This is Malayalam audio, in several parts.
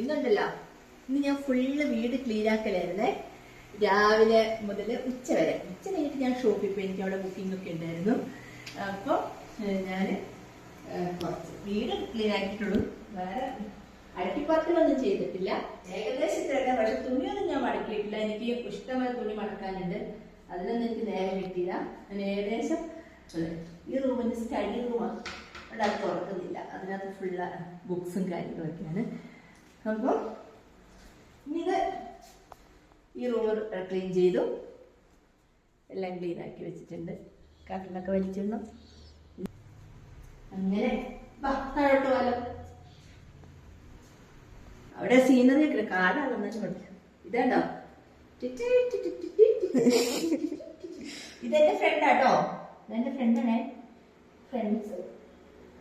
ഇന്നുണ്ടല്ലോ. ഇന്ന് ഞാൻ ഫുള്ള് വീട് ക്ലീൻ ആക്കലായിരുന്നേ. രാവിലെ മുതൽ ഉച്ച വരെ. ഉച്ച കഴിഞ്ഞിട്ട് ഞാൻ ഷോപ്പിൽ പോയി എനിക്ക് അവിടെ ബുക്കിംഗ് ഒക്കെ ഉണ്ടായിരുന്നു. അപ്പോൾ ഞാൻ കുറച്ച് വീട് ക്ലീൻ ആക്കിയിട്ടുള്ളൂ. വേറെ അടിപ്പാത്തിലൊന്നും ചെയ്തിട്ടില്ല. ഏകദേശം തിരക്കാൻ പക്ഷെ തുണിയൊന്നും ഞാൻ മടക്കിയിട്ടില്ല. എനിക്ക് ഇഷ്ടമായ തുണി മടക്കാനുണ്ട്. അതിലൊന്നും എനിക്ക് നേരം കിട്ടിയില്ല. ഞാൻ ഏകദേശം ഈ റൂമിന്റെ സ്റ്റഡി റൂമാണ് അവിടെ അത് തുറക്കുന്നില്ല. അതിനകത്ത് ഫുള്ള് ബുക്സും കാര്യങ്ങളൊക്കെയാണ്. അപ്പോൾ ഇത് ഈ റൂം ക്ലീൻ ചെയ്തു എല്ലാം ക്ലീൻ ആക്കി വെച്ചിട്ടുണ്ട് കട്ടിലൊക്കെ വലിച്ചിരുന്നു അങ്ങനെ താഴോട്ട് പോകാലോ അവിടെ സീനറി ഒക്കെ കാടാണെന്നു പഠിച്ചു ഇതാണ്ടോ ഇതെന്റെ ഫ്രണ്ടാട്ടോ ഇതെന്റെ ഫ്രണ്ടാണേ ഫ്രണ്ട്സ്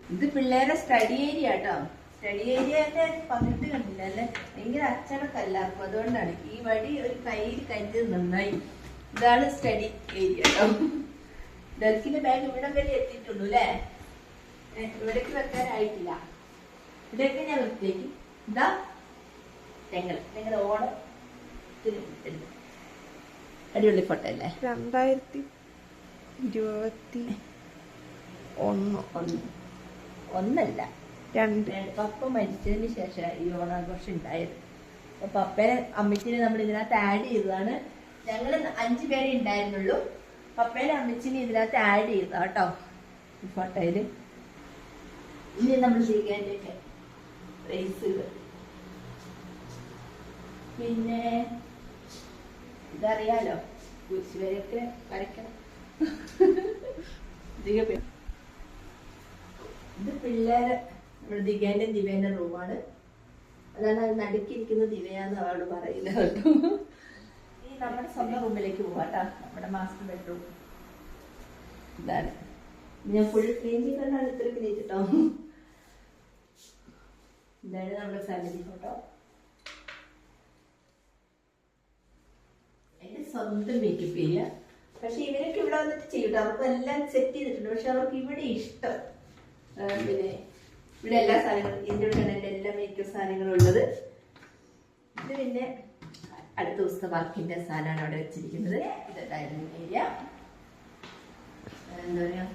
ഇത് പിള്ളേരെ സ്റ്റഡി ഏരിയ കേട്ടോ സ്റ്റഡി ഏരിയന്റെ പകിട്ട് കണ്ടില്ല അല്ലെ? ഭയങ്കര അച്ചടക്കല്ലാർക്കും അതുകൊണ്ടാണ് ഈ വടി ഒരു കയ്യിൽ കരുതി നന്നായി. ഇതാണ് സ്റ്റഡി ഏരിയ. കേട്ടോ ഡെസ്കിന്റെ ബാഗ് ഇവിടെ വരെ എത്തിയിട്ടുള്ളൂ അല്ലേ? ഇവിടേക്ക് വെക്കാനായിട്ടില്ല. ഇവിടെയൊക്കെ ഞാൻ വൃത്തിയാക്കി ഇതാ തെങ്ങൾ നിങ്ങൾ ഓണം അടിപൊളി ഫോട്ടോ അല്ലേ? രണ്ടായിരത്തി ഇരുപത്തി ഒന്ന്. ഒന്ന്. ഒന്നല്ല. രണ്ട്. പപ്പ മരിച്ചതിന് ശേഷം ഈ ഓണാഘോഷം ഉണ്ടായത് അപ്പൊ പപ്പനെ അമ്മച്ചിനെ നമ്മൾ ഇതിനകത്ത് ആഡ് ചെയ്തതാണ്. ഞങ്ങൾ അഞ്ചു പേരെ ഉണ്ടായിരുന്നുള്ളൂ. പപ്പേനെ അമ്മച്ചിനെ ഇതിനകത്ത് ആഡ് ചെയ്തതാ കേട്ടോ ഈ ഫോട്ടോയിൽ ഇനി നമ്മൾ ചെയ്യാന്റെയൊക്കെ റേസുകൾ പിന്നെ ഇതറിയാലോ കുരിശുവരെയൊക്കെ വരയ്ക്കണം. ഇത് പിള്ളേരെ നമ്മുടെ ദിവ്യാന്റെ ദിവ്യന്റെ റൂമാണ്. അതാണ് അത് നടുക്കിരിക്കുന്ന ദിവ്യാന്ന് അവളോട് പറയില്ല കേട്ടോ. ഈ നമ്മുടെ സ്വന്തം റൂമിലേക്ക് പോവാട്ടാ നമ്മുടെ മാസ്റ്റർ ബെഡ്റൂം. ഇതാണ്. ഇത് ഞാൻ ഫുൾ ക്ലീൻ ചെയ്തുകൊണ്ടാണ് ഇത്ര ക്ലീൻ കേട്ടോ ഇതാണ് നമ്മുടെ ഫാമിലി ഫോട്ടോ എന്റെ സ്വന്തം മേക്കപ്പ് ചെയ്യ പക്ഷെ ഇവരൊക്കെ ഇവിടെ വന്നിട്ട് ചെയ്യട്ടോ അവർക്ക് എല്ലാം സെറ്റ് ചെയ്തിട്ടുണ്ട്. പക്ഷെ അവർക്ക് ഇവിടെ ഇഷ്ടം. പിന്നെ ഇവിടെ എല്ലാ സാധനങ്ങളും ഇതിന്റെ ഉള്ളിലാണ് എന്റെ എല്ലാ മേക്കപ്പ് സാധനങ്ങളും ഉള്ളത്. ഇത് പിന്നെ അടുത്ത ദിവസത്തെ വർക്കിന്റെ സാധനമാണ് അവിടെ വെച്ചിരിക്കുന്നത്. ഇത് ഏരിയ. എന്താ പറയുക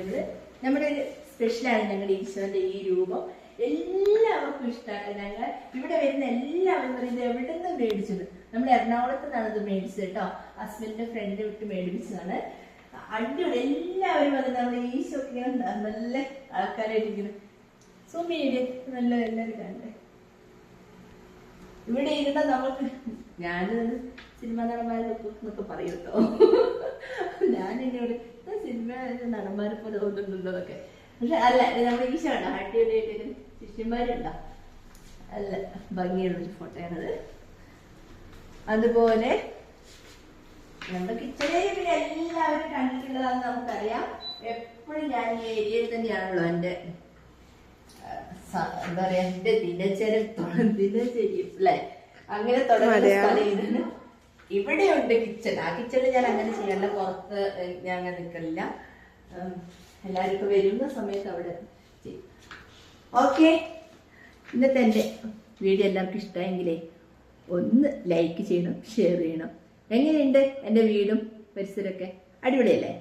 ഇവിടെ നമ്മുടെ ഒരു സ്പെഷ്യലാണ് ഞങ്ങളുടെ ഈശ്വരന്റെ ഈ രൂപം. എല്ലാവർക്കും ഇഷ്ടമാണ് ഞങ്ങൾ. ഇവിടെ വരുന്ന എല്ലാവരും പറയുന്നത് എവിടെ നിന്ന് മേടിച്ചത്? നമ്മൾ എറണാകുളത്ത് നിന്നാണ് ഇത് മേടിച്ചത് കേട്ടോ. ഹസ്ബൻഡിന്റെ ഫ്രണ്ട് വിട്ട് മേടിപ്പിച്ചതാണ് അടിപൊളി. എല്ലാവരും വന്ന് നമ്മുടെ ഈശോക്ക് ഇങ്ങനെ നല്ല ആൾക്കാരായിരിക്കുന്നു സുമിയുടെ നല്ല എല്ലാവരും കണ്ടേ. ഇവിടെ ഇരുന്ന നമുക്ക് ഞാൻ സിനിമ നടന്മാരെ എന്നൊക്കെ പറയട്ടോ ഞാൻ എന്നോട് സിനിമ നടന്മാരെ പോലെ തോന്നുന്നുണ്ടോന്നൊക്കെ പക്ഷെ അല്ല നമ്മുടെ നമ്മുടെ ഈശോണ്ട അടിപൊളിയായിട്ട് ശിഷ്യന്മാരുണ്ടോ? അല്ല ഭംഗിയുള്ളൊരു ഫോട്ടോയാണത്. അതുപോലെ നമ്മുടെ കിച്ചണിൽ പിന്നെ എല്ലാവരും കണ്ടിട്ടുള്ളതാണെന്ന് നമുക്കറിയാം. എപ്പോഴും ഞാൻ ഈ ഏരിയയിൽ തന്നെയാണല്ലോ എന്റെ സ- എന്താ പറയാ എന്റെ ദിനചരം തൊ- ദിനചര്യം അല്ലെ? അങ്ങനെ തുടങ്ങുന്ന. സ്ഥലം ഇവിടെയുണ്ട് കിച്ചൺ. ആ കിച്ചണിൽ ഞാൻ അങ്ങനെ ചെയ്യല്ല പുറത്ത് ഞാൻ അങ്ങനെ നിൽക്കലില്ല. എല്ലാവരും ഇപ്പൊ വരുന്ന സമയത്ത് അവിടെ ചെയ്യും. ഓക്കെ. ഇന്നത്തെ എന്റെ വീഡിയോ എല്ലാവർക്കും ഇഷ്ടമായെങ്കിലേ ഒന്ന് ലൈക്ക് ചെയ്യണം ഷെയർ ചെയ്യണം. എങ്ങനെയുണ്ട് എന്റെ വീടും പരിസരമൊക്കെ? അടിപൊളിയല്ലേ?